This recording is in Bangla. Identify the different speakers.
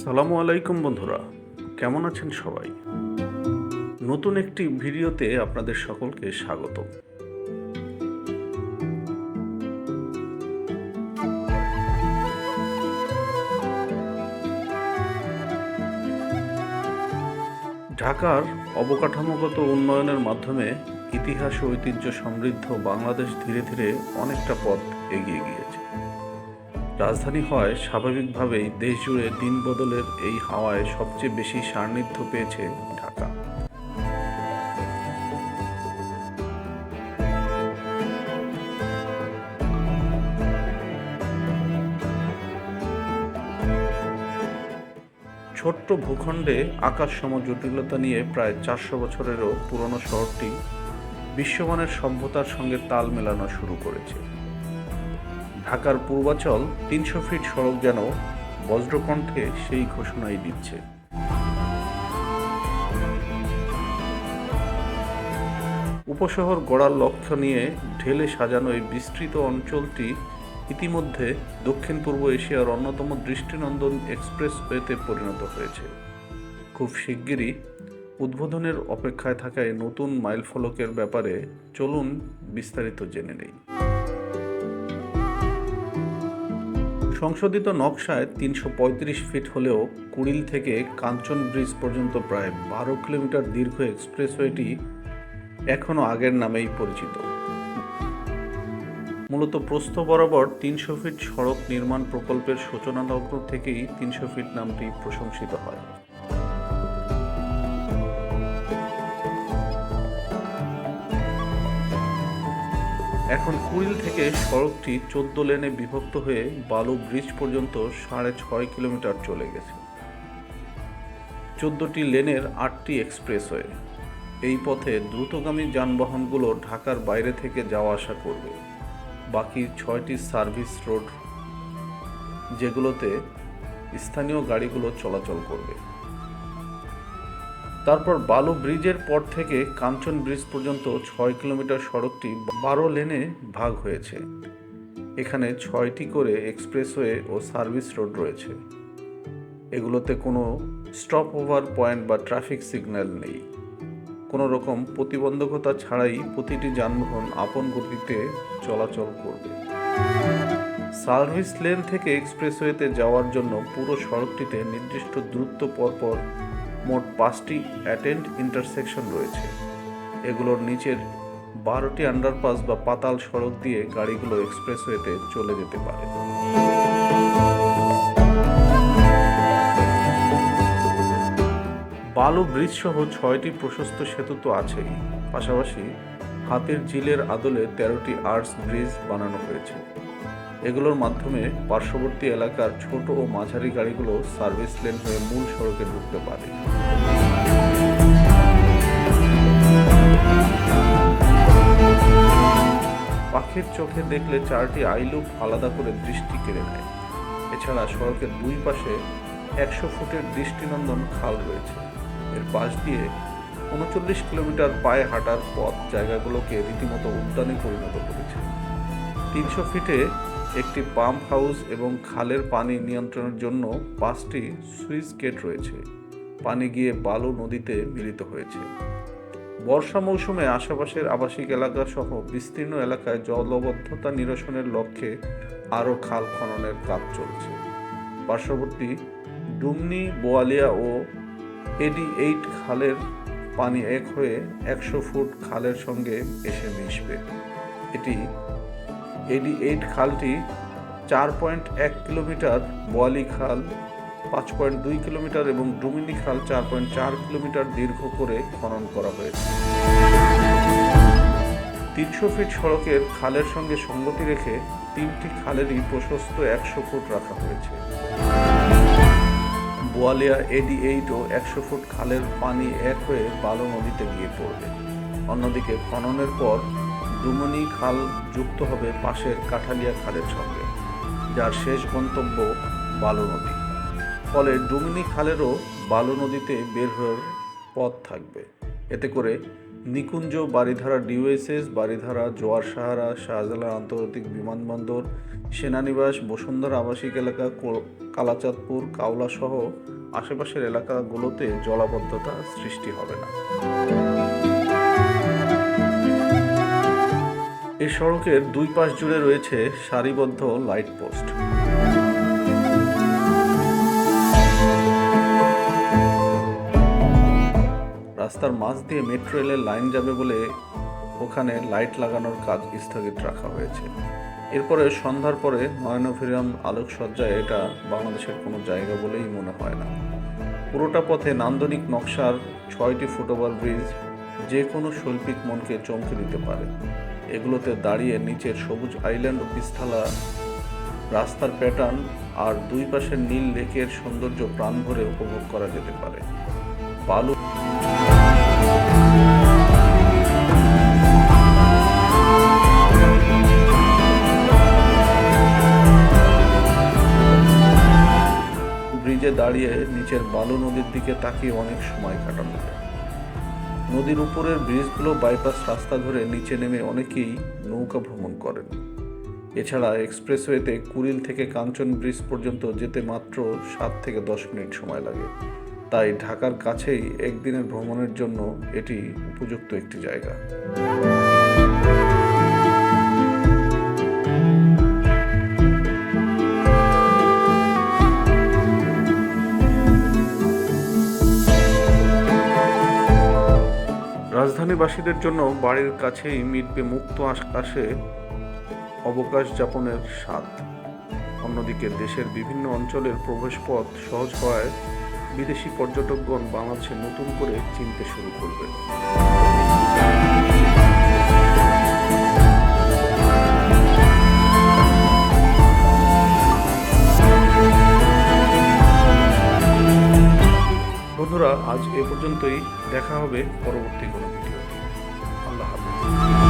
Speaker 1: সালামু আলাইকুম বন্ধুরা, কেমন আছেন সবাই? নতুন একটি ভিডিওতে আপনাদের সকলকে স্বাগত ঢাকার অবকাঠামোগত উন্নয়নের মাধ্যমে ইতিহাস ও ঐতিহ্য সমৃদ্ধ বাংলাদেশ ধীরে ধীরে অনেকটা পথ এগিয়ে গিয়েছে। রাজধানী হয়, স্বাভাবিকভাবেই দেশ জুড়ে দিন বদলের এই হাওয়ায় সবচেয়ে বেশি সান্নিধ্য পেয়েছে ঢাকা। ছোট্ট ভূখণ্ডে আকাশ সম জটিলতা নিয়ে প্রায় চারশো বছরেরও পুরনো শহরটি বিশ্বমানের সভ্যতার সঙ্গে তাল মেলানো শুরু করেছে। ঢাকার পূর্বাচল তিনশো ফিট সড়ক যেন বজ্রকণ্ঠে সেই ঘোষণাই দিচ্ছে। উপশহর গড়ার লক্ষ্য নিয়ে ঢেলে সাজানো এই বিস্তৃত অঞ্চলটি ইতিমধ্যে দক্ষিণ পূর্ব এশিয়ার অন্যতম দৃষ্টিনন্দন এক্সপ্রেসওয়েতে পরিণত হয়েছে। খুব শিগগিরই উদ্বোধনের অপেক্ষায় থাকায় নতুন মাইলফলকের ব্যাপারে চলুন বিস্তারিত জেনে নেই। সংশোধিত নকশায় তিনশো পঁয়ত্রিশ ফিট হলেও কুড়িল থেকে কাঞ্চন ব্রিজ পর্যন্ত প্রায় বারো কিলোমিটার দীর্ঘ এক্সপ্রেসওয়েটি এখনও আগের নামেই পরিচিত। মূলত প্রস্থ বরাবর তিনশো ফিট সড়ক নির্মাণ প্রকল্পের সূচনা লগ্ন থেকেই তিনশো ফিট নামটি প্রশংসিত হয়। এখন কুড়িল থেকে সড়কটি চোদ্দ লেনে বিভক্ত হয়ে বালু ব্রিজ পর্যন্ত সাড়ে ছয় কিলোমিটার চলে গেছে। চোদ্দটি লেনের আটটি এক্সপ্রেসওয়ে। এই পথে দ্রুতগামী যানবাহনগুলো ঢাকার বাইরে থেকে যাওয়া আসা করবে। বাকি ছয়টি সার্ভিস রোড যেগুলোতে স্থানীয় গাড়িগুলো চলাচল করবে। তারপর বালু ব্রিজের পর থেকে কাঞ্চন ব্রিজ পর্যন্ত ছয় কিলোমিটার সড়কটি বারো লেনে ভাগ হয়েছে। এখানে ছয়টি করে এক্সপ্রেসওয়ে ও সার্ভিস রোড রয়েছে। এগুলোতে কোনো স্টপ ওভার পয়েন্ট বা ট্রাফিক সিগন্যাল নেই। কোনো রকম প্রতিবন্ধকতা ছাড়াই প্রতিটি যানবাহন আপন গতিতে চলাচল করবে। সার্ভিস লেন থেকে এক্সপ্রেসওয়েতে যাওয়ার জন্য পুরো সড়কটিতে নির্দিষ্ট দূরত্ব পরপর মোট পাঁচটি অ্যাটেন্ড ইন্টারসেকশন রয়েছে। এগুলোর নিচের বারোটি আন্ডারপাস বা পাতাল সড়ক দিয়ে গাড়িগুলো এক্সপ্রেসওয়েতে চলে যেতে পারে। বালু ব্রিজ সহ ছয়টি প্রশস্ত সেতু তো আছেই। পাশাপাশি হাতের ঝিলের আদলে তেরোটি আর্টস ব্রিজ বানানো হয়েছে। এগুলোর মাধ্যমে পার্শ্ববর্তী এলাকার ছোট ও মাঝারি গাড়িগুলো সার্ভিস লেন হয়ে মূল সড়কে ঢুকতে পারে। পাখির চোখে দেখলে চারটি আইলুপ আলাদা করে দৃষ্টি কেড়ে নেয়। এছাড়া সড়কের দুই পাশে একশো ফুটের দৃষ্টিনন্দন খাল রয়েছে। এর পাশ দিয়ে উনচল্লিশ কিলোমিটার পায়ে হাঁটার পথ জায়গাগুলোকে রীতিমতো উদ্যানে পরিণত করেছে। তিনশো ফিটে একটি পাম্প হাউস এবং খালের পানি নিয়ন্ত্রণের জন্য পাঁচটি সুইচ গেট রয়েছে। পানি গিয়ে বালু নদীতে মিলিত হয়েছে। বর্ষা মৌসুমে আশেপাশের আবাসিক এলাকা সহ বিস্তীর্ণ এলাকায় জলবদ্ধতা নিরসনের লক্ষ্যে আরও খাল খননের কাজ চলছে। পার্শ্ববর্তী ডুমনি, বোয়ালিয়া ও এডি এইট খালের পানি এক হয়ে একশো ফুট খালের সঙ্গে এসে মিশবে। এটি এডি এইট খালটি চার পয়েন্ট এক কিলোমিটার, বোয়ালি খাল পাঁচ পয়েন্ট দুই কিলোমিটার এবং ডুমিনি খাল চার পয়েন্ট চার কিলোমিটার দীর্ঘ করে খনন করা হয়েছে। তিনশো ফিট সড়কের খালের সঙ্গে সঙ্গতি রেখে তিনটি খালেরই প্রশস্ত একশো ফুট রাখা হয়েছে। বোয়ালিয়া এডি এইট ও একশো ফুট খালের পানি এক হয়ে বালু নদীতে গিয়ে পড়বে। অন্যদিকে খননের পর ডুমনি খাল যুক্ত হবে পাশের কাঠালিয়া খালের সঙ্গে, যার শেষ গন্তব্য বালু নদী। ফলে ডুমনি খালেরও বালু নদীতে বের হওয়ার পথ থাকবে। এতে করে নিকুঞ্জ বারিধারা ডিওএসএস, বারিধারা জোয়ার সাহারা, শাহজালাল আন্তর্জাতিক বিমানবন্দর, সেনানিবাস, বসুন্ধরা আবাসিক এলাকা কালাচাঁদপুর, কাওলা সহ আশেপাশের এলাকাগুলোতে জলাবদ্ধতা সৃষ্টি হবে না। এই সড়কের দুই পাশ জুড়ে রয়েছে সারিবদ্ধ লাইট পোস্ট। রাস্তার মাঝ দিয়ে মেট্রো রেলের লাইন যাবে বলে ওখানে লাইট লাগানোর কাজ স্থগিত রাখা হয়েছে। এরপরে সন্ধ্যার পরে নয়নভিরাম আলোকসজ্জায় এটা বাংলাদেশের কোনো জায়গা বলেই মনে হয় না। পুরোটা পথে নান্দনিক নকশার ছয়টি ফুটওভার ব্রিজ যে কোনো শৈল্পিক মনকে চমকে দিতে পারে। এগুলোতে দাঁড়িয়ে নিচের সবুজ আইল্যান্ড পিস্থালা রাস্তার প্যাটার্ন আর দুই পাশের নীল লেকের সৌন্দর্য প্রাণ ভরে উপভোগ করা যেতে পারে। বালু ব্রিজে দাঁড়িয়ে নিচের বালু নদীর দিকে তাকিয়ে অনেক সময় কাটানো যায়। নদীর উপরের ব্রিজগুলো বাইপাস রাস্তা ধরে নিচে নেমে অনেকেই নৌকা ভ্রমণ করেন। এছাড়া এক্সপ্রেসওয়েতে কুড়িল থেকে কাঞ্চন ব্রিজ পর্যন্ত যেতে মাত্র সাত থেকে দশ মিনিট সময় লাগে। তাই ঢাকার কাছেই একদিনের ভ্রমণের জন্য এটি উপযুক্ত একটি জায়গা। রাজধানীবাসীদের জন্য বাড়ির কাছেই মিটবে মুক্ত আকাশে অবকাশ যাপনের স্বাদ। অন্যদিকে দেশের বিভিন্ন অঞ্চলের প্রবেশপথ সহজ হওয়ায় বিদেশি পর্যটকগণ বাংলাদেশে নতুন করে চিনতে শুরু করবে। বন্ধুরা আজ এ পর্যন্তই। দেখা হবে পরবর্তী কোনো ভিডিওতে। আল্লাহ হাফিজ।